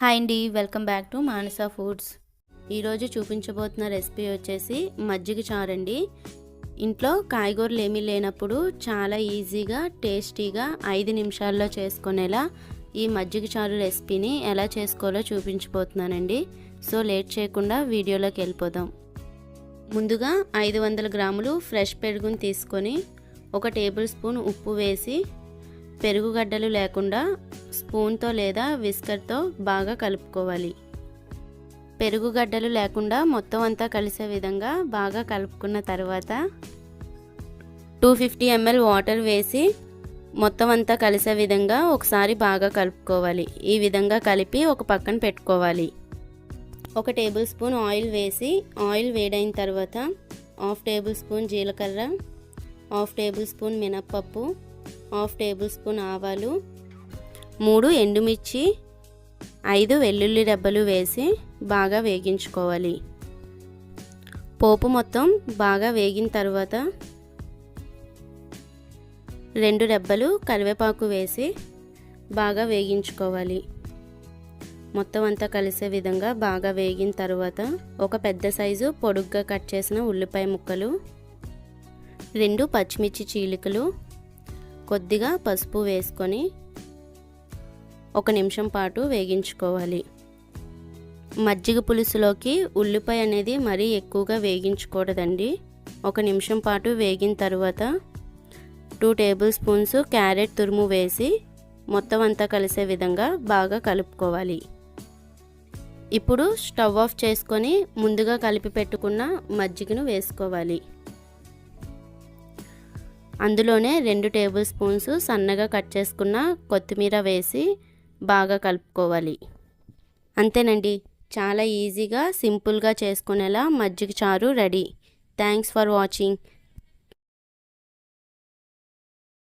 Hi అండి welcome back to Manasa foods. ఈరోజు చూపించబోతున్న రెసిపీ వచ్చేసి మజ్జిగ చారండి. ఇంట్లో కాయగూరలు ఏమీ లేనప్పుడు చాలా ఈజీగా టేస్టీగా ఐదు నిమిషాల్లో చేసుకునేలా ఈ మజ్జిగ చారు రెసిపీని ఎలా చేసుకోవాలో చూపించబోతున్నానండి. సో లేట్ చేయకుండా వీడియోలోకి వెళ్ళిపోదాం. ముందుగా ఐదు వందల గ్రాములు ఫ్రెష్ పెరుగుని తీసుకొని ఒక టేబుల్ స్పూన్ ఉప్పు వేసి పెరుగుగడ్డలు లేకుండా స్పూన్తో లేదా విస్కర్తో బాగా కలుపుకోవాలి. పెరుగుగడ్డలు లేకుండా మొత్తం అంతా కలిసే విధంగా బాగా కలుపుకున్న తర్వాత టూ ఫిఫ్టీ ఎంఎల్ వాటర్ వేసి మొత్తం అంతా కలిసే విధంగా ఒకసారి బాగా కలుపుకోవాలి. ఈ విధంగా కలిపి ఒక పక్కన పెట్టుకోవాలి. ఒక టేబుల్ స్పూన్ ఆయిల్ వేసి ఆయిల్ వేడైన తర్వాత హాఫ్ టేబుల్ స్పూన్ జీలకర్ర హాఫ్ టేబుల్ స్పూన్ మినప్పప్పు హాఫ్ టేబుల్ స్పూన్ ఆవాలు మూడు ఎండుమిర్చి ఐదు వెల్లుల్లి రెబ్బలు వేసి బాగా వేగించుకోవాలి. పోపు మొత్తం బాగా వేగిన తర్వాత రెండు రెబ్బలు కరివేపాకు వేసి బాగా వేగించుకోవాలి. మొత్తం అంతా కలిసే విధంగా బాగా వేగిన తర్వాత ఒక పెద్ద సైజు పొడుగ్గా కట్ చేసిన ఉల్లిపాయ ముక్కలు రెండు పచ్చిమిర్చి చీలికలు కొద్దిగా పసుపు వేసుకొని ఒక నిమిషం పాటు వేగించుకోవాలి. మజ్జిగ పులుసులోకి ఉల్లిపాయ అనేది మరీ ఎక్కువగా వేగించకూడదండి. ఒక నిమిషం పాటు వేగిన తర్వాత టూ టేబుల్ స్పూన్స్ క్యారెట్ తురుము వేసి మొత్తం అంతా కలిసే విధంగా బాగా కలుపుకోవాలి. ఇప్పుడు స్టవ్ ఆఫ్ చేసుకొని ముందుగా కలిపి పెట్టుకున్న మజ్జిగను వేసుకోవాలి. అందులోనే రెండు టేబుల్ స్పూన్స్ సన్నగా కట్ చేసుకున్న కొత్తిమీర వేసి బాగా కలుపుకోవాలి. అంతేనండి. చాలా ఈజీగా సింపుల్గా చేసుకునేలా మజ్జిగ చారు రెడీ. Thanks for watching.